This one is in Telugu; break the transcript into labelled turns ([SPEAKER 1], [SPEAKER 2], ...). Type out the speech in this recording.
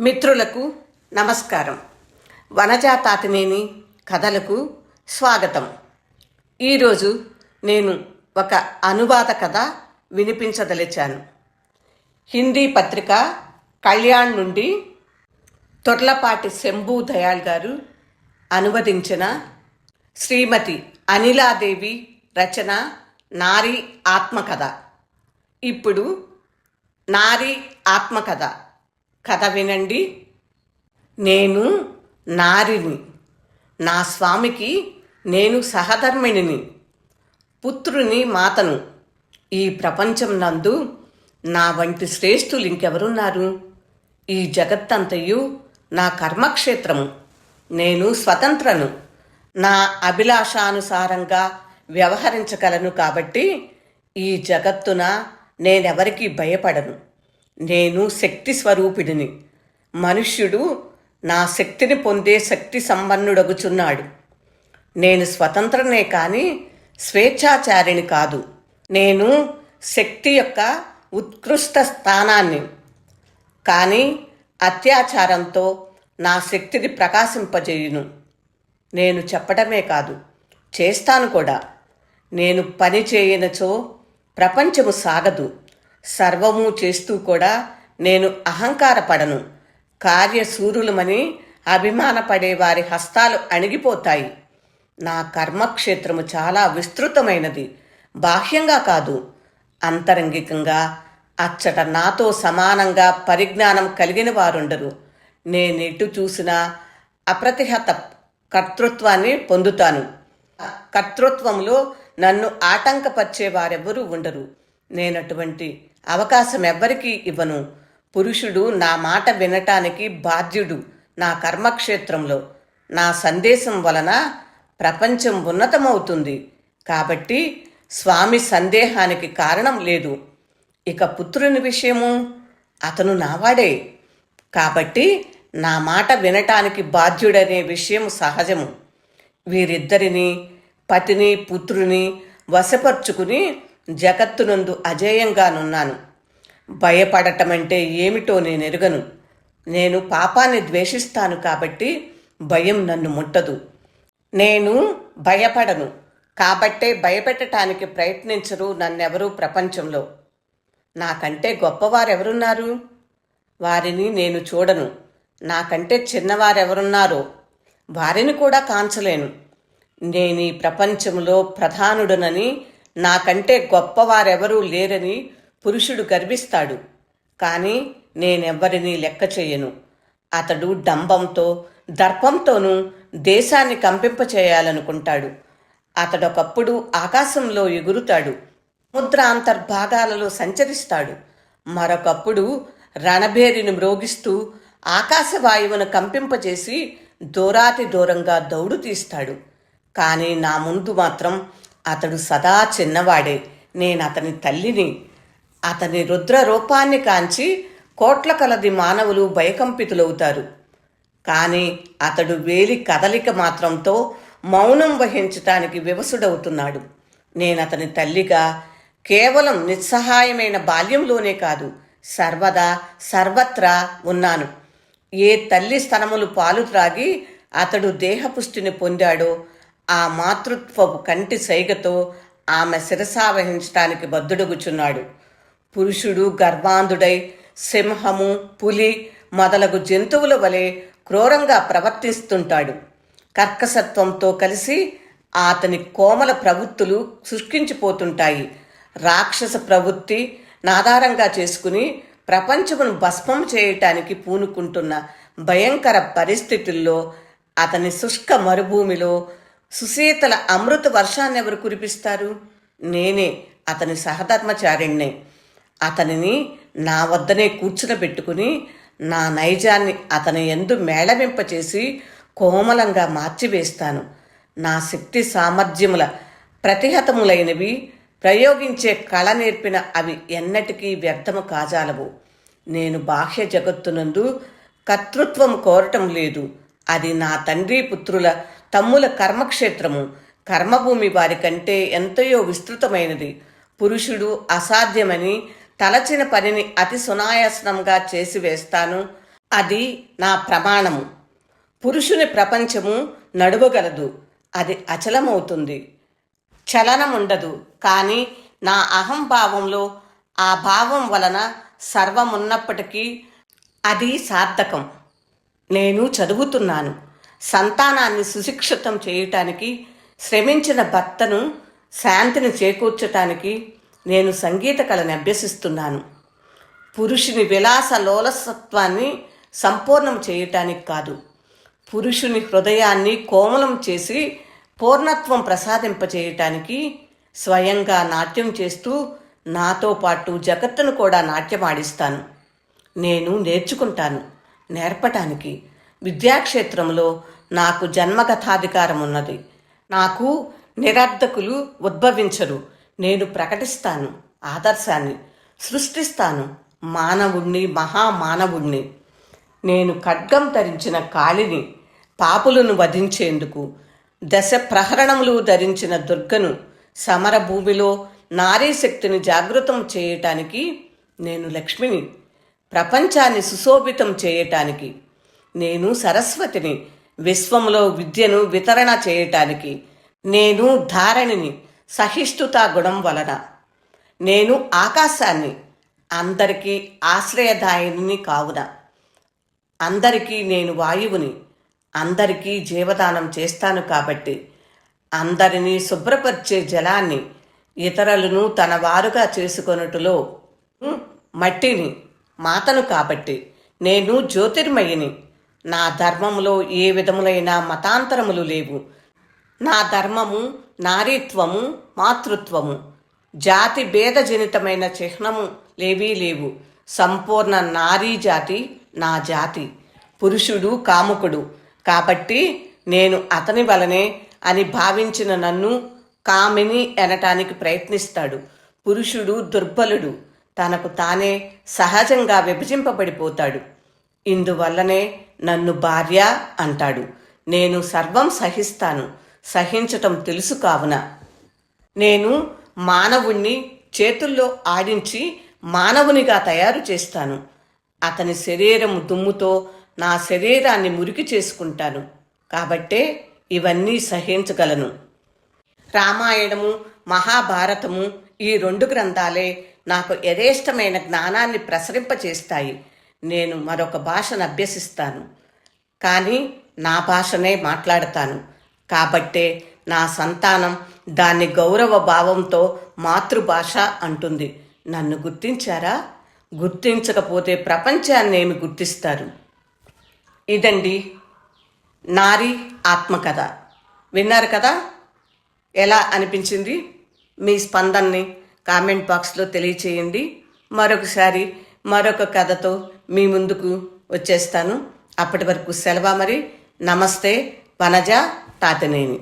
[SPEAKER 1] మిత్రులకు నమస్కారం. వనజాతాతినేని కథలకు స్వాగతం. ఈరోజు నేను ఒక అనువాద కథ వినిపించదలిచాను. హిందీ పత్రిక కళ్యాణ్ నుండి తొర్లపాటి శంభూ దయాళ్ గారు అనువదించిన శ్రీమతి అనిలాదేవి రచన నారీ ఆత్మకథ. ఇప్పుడు నారీ ఆత్మకథ. కథ వినండి. నేను నారిని. నా స్వామికి నేను సహధర్మిణిని. పుత్రుని మాతను. ఈ ప్రపంచం నందు నా వంటి శ్రేష్ఠులు ఇంకెవరున్నారు? ఈ జగత్తంతయు నా కర్మక్షేత్రము. నేను స్వతంత్రను. నా అభిలాషానుసారంగా వ్యవహరించగలను కాబట్టి ఈ జగత్తున నేనెవరికీ భయపడను. నేను శక్తి స్వరూపిడిని మనుష్యుడు నా శక్తిని పొందే శక్తి సంపన్నుడగుచున్నాడు. నేను స్వతంత్రనే కానీ స్వేచ్ఛాచారిణి కాదు. నేను శక్తి యొక్క ఉత్కృష్ట స్థానాన్ని. కానీ అత్యాచారంతో నా శక్తిని ప్రకాశింపజేయును. నేను చెప్పడమే కాదు చేస్తాను కూడా. నేను పని చేయనచో ప్రపంచము సాగదు. సర్వము చేస్తూ కూడా నేను అహంకారపడను. కార్యశూరులమని అభిమానపడే వారి హస్తాలు అణిగిపోతాయి. నా కర్మక్షేత్రము చాలా విస్తృతమైనది. బాహ్యంగా కాదు. అంతరంగికంగా అచ్చట నాతో సమానంగా పరిజ్ఞానం కలిగిన వారుండరు. నేనెటు చూసినా అప్రతిహత కర్తృత్వాన్ని పొందుతాను. కర్తృత్వంలో నన్ను ఆటంకపరిచే వారెవ్వరూ ఉండరు. నేనటువంటి అవకాశం ఎవ్వరికీ ఇవ్వను. పురుషుడు నా మాట వినటానికి బాధ్యుడు నా కర్మక్షేత్రంలో. నా సందేశం వలన ప్రపంచం ఉన్నతమవుతుంది. కాబట్టి స్వామి సందేహానికి కారణం లేదు. ఇక పుత్రుని విషయము? అతను నావాడే. కాబట్టి నా మాట వినటానికి బాధ్యుడనే విషయం సహజము. వీరిద్దరిని పతిని పుత్రుని వశపరుచుకుని జగత్తునందు అజేయంగానున్నాను. భయపడటమంటే ఏమిటో నేను ఎరుగను నేను పాపాన్ని ద్వేషిస్తాను కాబట్టి భయం నన్ను ముట్టదు. నేను భయపడను. కాబట్టే భయపెట్టడానికి ప్రయత్నించరు నన్నెవరూ ప్రపంచంలో. నాకంటే గొప్పవారెవరున్నారు? వారిని నేను చూడను. నాకంటే చిన్నవారెవరున్నారో? వారిని కూడా కాంచలేను. నేను ఈ ప్రపంచంలో ప్రధానుడనని నాకంటే గొప్పవారెవరూ లేరని పురుషుడు గర్విస్తాడు. కానీ నేనెవ్వరినీ లెక్క చేయను. అతడు డంబంతో దర్పంతోనూ దేశాన్ని కంపింపచేయాలనుకుంటాడు. అతడొకప్పుడు ఆకాశంలో ఎగురుతాడు. ముద్ర అంతర్భాగాలలో సంచరిస్తాడు. మరొకప్పుడు రణభేరిని మ్రోగిస్తూ ఆకాశవాయువును కంపింపచేసి దూరాతి దూరంగా దౌడు తీస్తాడు. కానీ నా ముందు మాత్రం అతడు సదా చిన్నవాడే. నేను అతని తల్లిని. అతని రుద్ర రూపాన్ని కాంచి కోట్ల కలది మానవులు భయకంపితులవుతారు. కానీ అతడు వేలి కదలిక మాత్రంతో మౌనం వహించటానికి వివసుడవుతున్నాడు. నేను అతని తల్లిగా కేవలం నిస్సహాయమైన బాల్యంలోనే కాదు సర్వదా సర్వత్రా ఉన్నాను. ఏ తల్లి స్తనములు పాలు త్రాగి అతడు దేహపుష్టిని పొందాడో ఆ మాతృత్వపు కంటి సైగతో ఆమె శిరసావహించటానికి బద్దుడుగుచున్నాడు పురుషుడు గర్భాంధుడై సింహము పులి మొదలగు జంతువుల వలె క్రూరంగా ప్రవర్తిస్తుంటాడు. కర్కసత్వంతో కలిసి అతని కోమల ప్రవృత్తులు శుష్కించిపోతుంటాయి రాక్షస ప్రవృత్తి నాధారంగా చేసుకుని ప్రపంచమును భస్మం చేయటానికి పూనుకుంటున్న భయంకర పరిస్థితుల్లో అతని శుష్క మరుభూమిలో సుశీతల అమృత వర్షాన్ని ఎవరు కురిపిస్తారు? నేనే అతని సహధర్మచారిణ్ణే. అతనిని నా వద్దనే కూర్చునబెట్టుకుని నా నైజాన్ని అతని ఎందు మేళవింపచేసి కోమలంగా మార్చివేస్తాను. నా శక్తి సామర్థ్యముల ప్రతిహతములైనవి ప్రయోగించే కళ నేర్పిన అవి ఎన్నటికీ వ్యర్థము కాజాలవు. నేను బాహ్య జగత్తునందు కర్తృత్వం కోరటం లేదు. అది నా తండ్రి పుత్రుల తమ్ముల కర్మక్షేత్రము కర్మభూమి వారి కంటే ఎంతయో విస్తృతమైనది. పురుషుడు అసాధ్యమని తలచిన పనిని అతి సునాయాసనంగా చేసి వేస్తాను. అది నా ప్రమాణము. పురుషుని ప్రపంచము నడువగలదు. అది అచలమవుతుంది. చలనం ఉండదు కానీ నా అహంభావంలో ఆ భావం వలన సర్వమున్నప్పటికీ అది సార్థకం. నేను చదువుతున్నాను. సంతానాన్ని సుశిక్షితం చేయటానికి శ్రమించిన భర్తను శాంతిని చేకూర్చటానికి నేను సంగీత కళని అభ్యసిస్తున్నాను. పురుషుని విలాస లోలసత్వాన్ని సంపూర్ణం చేయటానికి కాదు పురుషుని హృదయాన్ని కోమలం చేసి పూర్ణత్వం ప్రసాదింపచేయటానికి స్వయంగా నాట్యం చేస్తూ నాతో పాటు జగత్తును కూడా నాట్యమాడిస్తాను. నేను నేర్చుకుంటాను నేర్పటానికి. విద్యాక్షేత్రంలో నాకు జన్మగతాధికారం ఉన్నది. నాకు నిరర్ధకులు ఉద్భవించరు. నేను ప్రకటిస్తాను ఆదర్శాన్ని సృష్టిస్తాను మానవుణ్ణి మహామానవుణ్ణి. నేను ఖడ్గం ధరించిన కాళిని పాపులను వధించేందుకు దశ ప్రహరణములు ధరించిన దుర్గను సమరభూమిలో నారీ శక్తిని జాగృతం చేయటానికి నేను లక్ష్మిని ప్రపంచాన్ని సుశోభితం చేయటానికి నేను సరస్వతిని విశ్వంలో విద్యను వితరణ చేయటానికి నేను ధారణిని సహిష్ణుతా గుణం వలన. నేను ఆకాశాన్ని అందరికీ ఆశ్రయదాయిని కావున. అందరికీ నేను వాయువుని అందరికీ జీవదానం చేస్తాను కాబట్టి అందరినీ శుభ్రపరిచే జలాన్ని ఇతరులను తన వారుగా చేసుకొనుటలో మట్టిని మాతను కాబట్టి నేను జ్యోతిర్మయిని నా ధర్మములో ఏ విధములైన మతాంతరములు లేవు. నా ధర్మము నారీత్వము మాతృత్వము. జాతి భేదజనితమైన చిహ్నము లేవీ లేవు. సంపూర్ణ నారీ జాతి నా జాతి. పురుషుడు కాముకుడు. కాబట్టి నేను అతని వలనే అని భావించిన నన్ను కామిని అనటానికి ప్రయత్నిస్తాడు. పురుషుడు దుర్బలుడు. తనకు తానే సహజంగా విభజింపబడిపోతాడు. ఇందువల్లనే నన్ను భార్య అంటాడు. నేను సర్వం సహిస్తాను. సహించటం తెలుసు కావున. నేను మానవుణ్ణి చేతుల్లో ఆడించి మానవునిగా తయారు చేస్తాను. అతని శరీరము దుమ్ముతో నా శరీరాన్ని మురికి చేసుకుంటాను. కాబట్టే ఇవన్నీ సహించగలను. రామాయణము మహాభారతము ఈ రెండు గ్రంథాలే నాకు యథేష్టమైన జ్ఞానాన్ని ప్రసరింపచేస్తాయి. నేను మరొక భాషను అభ్యసిస్తాను. కానీ నా భాషనే మాట్లాడతాను. కాబట్టే నా సంతానం దాన్ని గౌరవ భావంతో మాతృభాష అంటుంది. నన్ను గుర్తించారా? గుర్తించకపోతే ప్రపంచాన్ని ఏమి గుర్తిస్తారు? ఇదండి నారి ఆత్మకథ. విన్నారు కదా? ఎలా అనిపించింది? మీ స్పందనని కామెంట్ బాక్స్లో తెలియచేయండి. మరొకసారి మరొక కథతో మీ ముందుకు వచ్చేస్తాను. అప్పటి వరకు సెలవు మరి. నమస్తే వనజ తాతనేని.